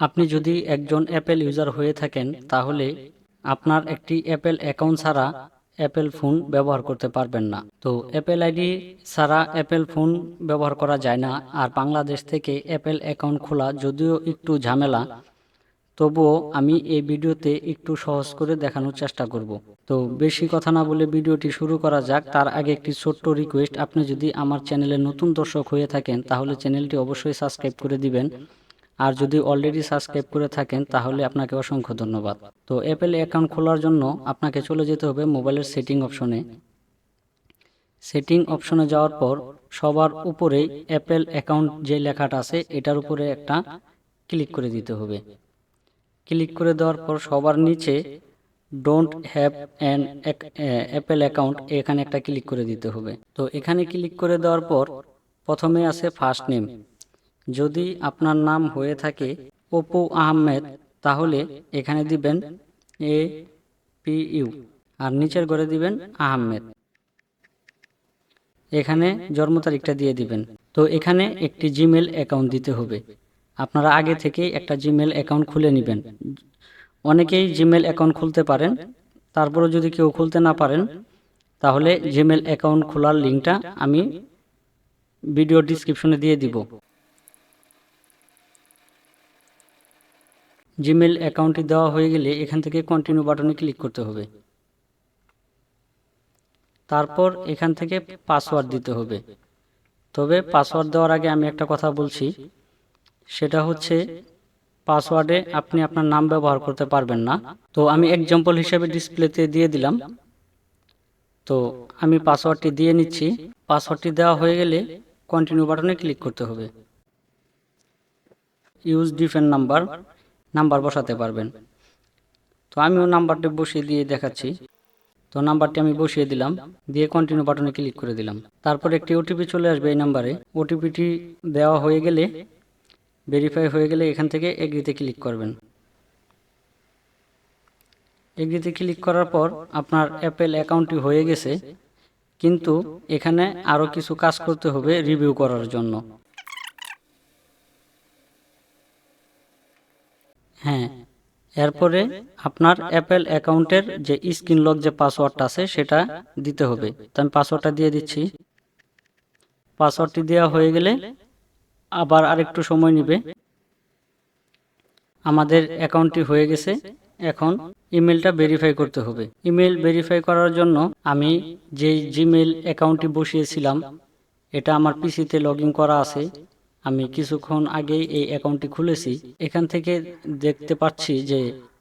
আপনি যদি একজন অ্যাপেল ইউজার হয়ে থাকেন, তাহলে আপনার একটি অ্যাপেল অ্যাকাউন্ট ছাড়া অ্যাপেল ফোন ব্যবহার করতে পারবেন না। তো অ্যাপেল আইডি ছাড়া অ্যাপেল ফোন ব্যবহার করা যায় না, আর বাংলাদেশ থেকে অ্যাপেল অ্যাকাউন্ট খোলা যদিও একটু ঝামেলা, তবুও আমি এই ভিডিওতে একটু সহজ করে দেখানোর চেষ্টা করব। তো বেশি কথা না বলে ভিডিওটি শুরু করা যাক। তার আগে একটি ছোট্ট রিকোয়েস্ট আপনি যদি আমার চ্যানেলে নতুন দর্শক হয়ে থাকেন, তাহলে চ্যানেলটি অবশ্যই সাবস্ক্রাইব করে দিবেন। আর যদি অলরেডি সাবস্ক্রাইব করে থাকেন, তাহলে আপনাকে অসংখ্য ধন্যবাদ। তো অ্যাপেল অ্যাকাউন্ট খোলার জন্য আপনাকে চলে যেতে হবে মোবাইলের সেটিং অপশনে সেটিং অপশনে যাওয়ার পর সবার উপরেই অ্যাপেল অ্যাকাউন্ট যে লেখাটা আছে, এটার উপরে একটা ক্লিক করে দিতে হবে। ক্লিক করে দেওয়ার পর সবার নিচে don't have an Apple account এখানে একটা ক্লিক করে দিতে হবে। তো এখানে ক্লিক করে দেওয়ার পর প্রথমে আছে ফার্স্ট নেম যদি আপনার নাম হয়ে থাকে অপু আহমেদ, তাহলে এখানে দিবেন এ, পি, ইউ। আর নিচের ঘরে দিবেন আহমেদ। এখানে জন্ম তারিখটা দিয়ে দিবেন। তো এখানে একটি জিমেল অ্যাকাউন্ট দিতে হবে। আপনারা আগে থেকেই একটা জিমেল অ্যাকাউন্ট খুলে নেবেন। অনেকেই জিমেল অ্যাকাউন্ট খুলতে পারেন। তারপরে যদি কেউ খুলতে না পারেন, তাহলে জিমেল অ্যাকাউন্ট খোলার লিঙ্কটা আমি ভিডিও ডিসক্রিপশনে দিয়ে দিব। জিমেল অ্যাকাউন্টটি দেওয়া হয়ে গেলে এখান থেকে কন্টিনিউ বাটনে ক্লিক করতে হবে। তারপর এখান থেকে পাসওয়ার্ড দিতে হবে। তবে পাসওয়ার্ড দেওয়ার আগে আমি একটা কথা বলছি। সেটা হচ্ছে পাসওয়ার্ডে আপনি আপনার নাম ব্যবহার করতে পারবেন না। তো আমি এক্সাম্পল হিসেবে ডিসপ্লেতে দিয়ে দিলাম। তো আমি পাসওয়ার্ডটি দিয়ে নিচ্ছি। পাসওয়ার্ডটি দেওয়া হয়ে গেলে কন্টিনিউ বাটনে ক্লিক করতে হবে। ইউজ ডিফেন্ট নাম্বার নাম্বার বসাতে পারবেন। তো আমিও নাম্বারটি বসিয়ে দিয়ে দেখাচ্ছি। তো নাম্বারটি আমি বসিয়ে দিলাম, দিয়ে কন্টিনিউ বাটনে ক্লিক করে দিলাম। তারপর একটি ওটিপি চলে আসবে এই নাম্বারে। ওটিপিটি দেওয়া হয়ে গেলে ভেরিফাই হয়ে গেলে এখান থেকে এগ্রিতে ক্লিক করবেন। এগ্রিতে ক্লিক করার পর আপনার অ্যাপেল অ্যাকাউন্টটি হয়ে গেছে। কিন্তু এখানে আরও কিছু কাজ করতে হবে রিভিউ করার জন্য। হ্যাঁ। এরপরে আপনার অ্যাপেল অ্যাকাউন্টের যে স্ক্রিন লক যে পাসওয়ার্ডটা আছে, সেটা দিতে হবে। তো আমি পাসওয়ার্ডটা দিয়ে দিচ্ছি। পাসওয়ার্ডটি দেওয়া হয়ে গেলে আবার আরেকটু সময় নেবে। আমাদের অ্যাকাউন্টটি হয়ে গেছে। এখন ইমেলটা ভেরিফাই করতে হবে। ইমেল ভেরিফাই করার জন্য আমি যেই জিমেল অ্যাকাউন্টটি বসিয়েছিলাম, এটা আমার পিসিতে লগ করা আছে। আমি কিছুক্ষণ আগেই এই অ্যাকাউন্টটি খুলেছি। এখান থেকে দেখতে পাচ্ছি যে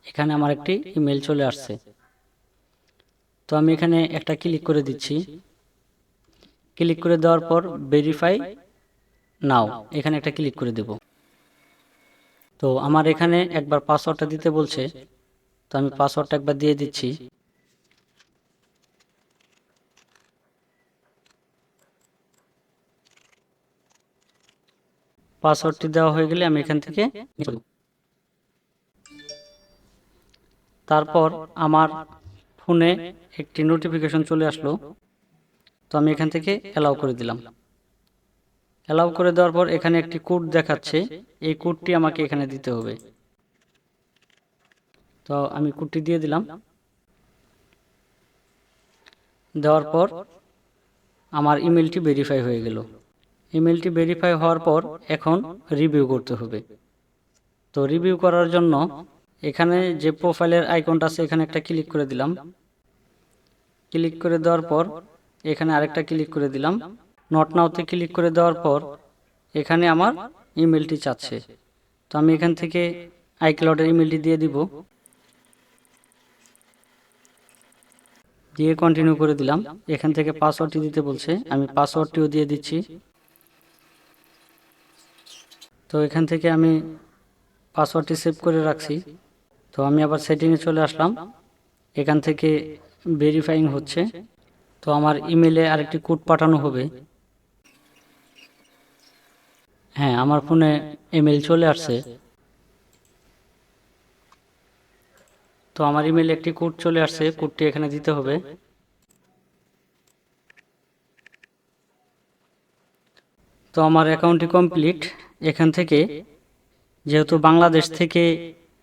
এখানে আমার একটি ইমেল চলে আসছে। তো আমি এখানে একটা ক্লিক করে দিচ্ছি। ক্লিক করে দেওয়ার পর ভেরিফাই নাও এখানে একটা ক্লিক করে দেব। তো আমার এখানে একবার পাসওয়ার্ডটা দিতে বলছে। তো আমি পাসওয়ার্ডটা একবার দিয়ে দিচ্ছি। পাসওয়ার্ডটি দেওয়া হয়ে গেলে আমি এখান থেকে তারপর আমার ফোনে একটি নোটিফিকেশন চলে আসলো। তো আমি এখান থেকে অ্যালাউ করে দিলাম। অ্যালাউ করে দেওয়ার পর এখানে একটি কোড দেখাচ্ছে। এই কোডটি আমাকে এখানে দিতে হবে। তো আমি কোডটি দিয়ে দিলাম। দেওয়ার পর আমার ইমেলটি ভেরিফাই হয়ে গেল। ইমেলটি ভেরিফাই হওয়ার পর এখন রিভিউ করতে হবে। তো রিভিউ করার জন্য এখানে যে প্রোফাইলের আইকনটা আছে, এখানে একটা ক্লিক করে দিলাম। ক্লিক করে দেওয়ার পর এখানে আরেকটা ক্লিক করে দিলাম। নট নাওতে ক্লিক করে দেওয়ার পর এখানে আমার ইমেলটি চাচ্ছে। তো আমি এখান থেকে আইক্লাউডের ইমেলটি দিয়ে দিব। দিয়ে কন্টিনিউ করে দিলাম। এখান থেকে পাসওয়ার্ডটি দিতে বলছে। আমি পাসওয়ার্ডটিও দিয়ে দিচ্ছি। তো এখান থেকে আমি পাসওয়ার্ডটি সেভ করে রাখছি। তো আমি আবার সেটিংয়ে চলে আসলাম। এখান থেকে ভেরিফাইং হচ্ছে। তো আমার ইমেলে আরেকটি কোড পাঠানো হবে। হ্যাঁ আমার ফোনে ইমেল চলে আসছে। তো আমার ইমেলে একটি কোড চলে আসছে। কোডটি এখানে দিতে হবে। তো আমার অ্যাকাউন্টটি কমপ্লিট এখান থেকে যেহেতু বাংলাদেশ থেকে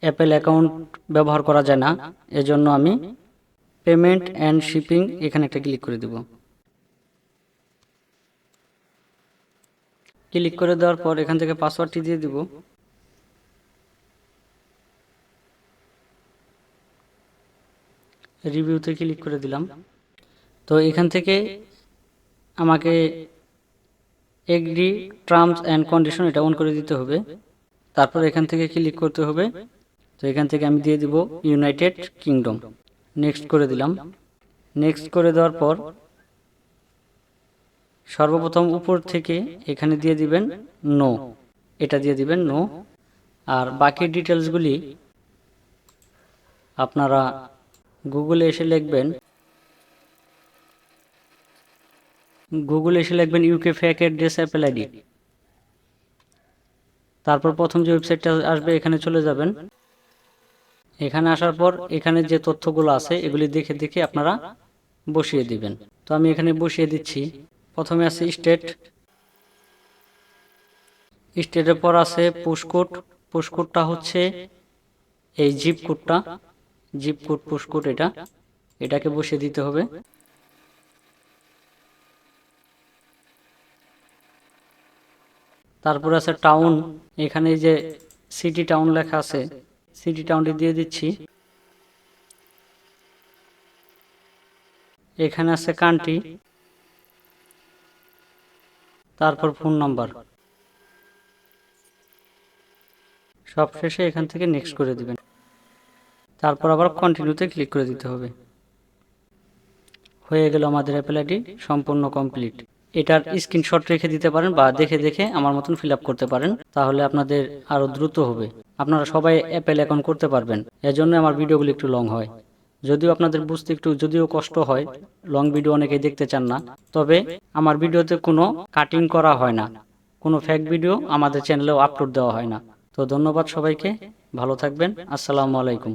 অ্যাপেল অ্যাকাউন্ট ব্যবহার করা যায় না, এজন্য আমি পেমেন্ট অ্যান্ড শিপিং এখানে একটা ক্লিক করে দেব। ক্লিক করে দেওয়ার পর এখান থেকে পাসওয়ার্ডটি দিয়ে দিব। রিভিউতে ক্লিক করে দিলাম। তো এখান থেকে আমাকে এগ্রি টার্মস অ্যান্ড কন্ডিশন এটা অন করে দিতে হবে। তারপর এখান থেকে ক্লিক করতে হবে। তো এখান থেকে আমি দিয়ে দিব ইউনাইটেড কিংডম নেক্সট করে দিলাম। নেক্সট করে দেওয়ার পর সর্বপ্রথম উপর থেকে এখানে দিয়ে দিবেন নো এটা দিয়ে দিবেন নো আর বাকি ডিটেলসগুলি আপনারা গুগলে এসে লিখবেন গুগলে এসে লিখবেন UK fake address Apple ID তারপর প্রথম যে ওয়েবসাইটটা আসবে, এখানে চলে যাবেন। এখানে আসার পর এখানে যে তথ্যগুলো আছে, এগুলি দেখে দেখে আপনারা বসিয়ে দিবেন। তো আমি এখানে বসিয়ে দিচ্ছি। প্রথমে আছে স্টেট স্টেটের পর আছে পুশকোড পুশকোডটা হচ্ছে এই জিপ কোডটা জিপ এটা। এটাকে বসিয়ে দিতে হবে। তারপর আছে টাউন। এখানে যে সিটি টাউন লেখা আছে। সিটি টাউনটি দিয়ে দিচ্ছি। এখানে আছে কান্ট্রি তারপর ফোন নাম্বার সব শেষে এখান থেকে নেক্সট করে দিবেন। তারপর আবার কন্টিনিউতে ক্লিক করে দিতে হবে। হয়ে গেল আমাদের অ্যাপেল সম্পূর্ণ কমপ্লিট এটার স্ক্রিনশট রেখে দিতে পারেন বা দেখে দেখে আমার মতন ফিল আপ করতে পারেন তাহলে আপনাদের আরও দ্রুত হবে। আপনারা সবাই অ্যাপেল অ্যাকাউন্ট করতে পারবেন এজন্য আমার ভিডিওগুলো একটু লং হয়। যদিও আপনাদের বুঝতে একটু যদিও কষ্ট হয় লং ভিডিও অনেকেই দেখতে চান না তবে আমার ভিডিওতে কোনো কাটিং করা হয় না। কোনো ফ্যাক ভিডিও আমাদের চ্যানেলেও আপলোড দেওয়া হয় না। তো ধন্যবাদ সবাইকে ভালো থাকবেন আসসালামু আলাইকুম।